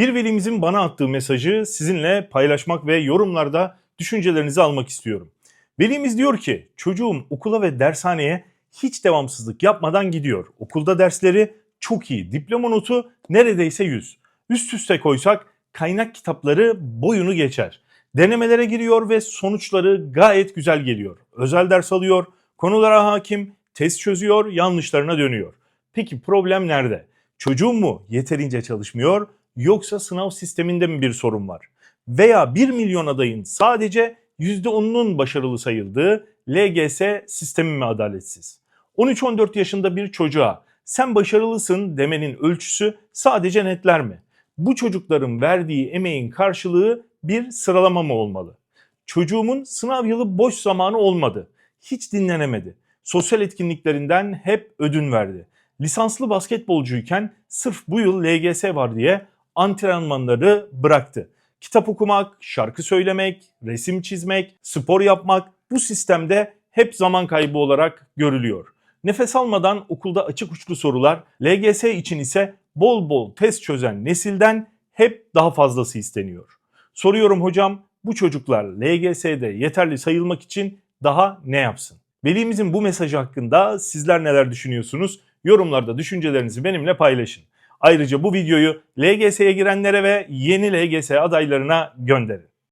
Bir velimizin bana attığı mesajı sizinle paylaşmak ve yorumlarda düşüncelerinizi almak istiyorum. Velimiz diyor ki çocuğum okula ve dershaneye hiç devamsızlık yapmadan gidiyor. Okulda dersleri çok iyi. Diploma notu neredeyse 100. Üst üste koysak kaynak kitapları boyunu geçer. Denemelere giriyor ve sonuçları gayet güzel geliyor. Özel ders alıyor, konulara hakim, test çözüyor, yanlışlarına dönüyor. Peki problem nerede? Çocuğum mu yeterince çalışmıyor yoksa sınav sisteminde mi bir sorun var? Veya 1 milyon adayın sadece %10'unun başarılı sayıldığı LGS sistemi mi adaletsiz? 13-14 yaşında bir çocuğa sen başarılısın demenin ölçüsü sadece netler mi? Bu çocukların verdiği emeğin karşılığı bir sıralama mı olmalı? Çocuğumun sınav yılı boş zamanı olmadı. Hiç dinlenemedi. Sosyal etkinliklerinden hep ödün verdi. Lisanslı basketbolcuyken sırf bu yıl LGS var diye antrenmanları bıraktı. Kitap okumak, şarkı söylemek, resim çizmek, spor yapmak bu sistemde hep zaman kaybı olarak görülüyor. Nefes almadan okulda açık uçlu sorular, LGS için ise bol bol test çözen nesilden hep daha fazlası isteniyor. Soruyorum hocam bu çocuklar LGS'de yeterli sayılmak için daha ne yapsın? Velimizin bu mesajı hakkında sizler neler düşünüyorsunuz? Yorumlarda düşüncelerinizi benimle paylaşın. Ayrıca bu videoyu LGS'ye girenlere ve yeni LGS adaylarına gönderin.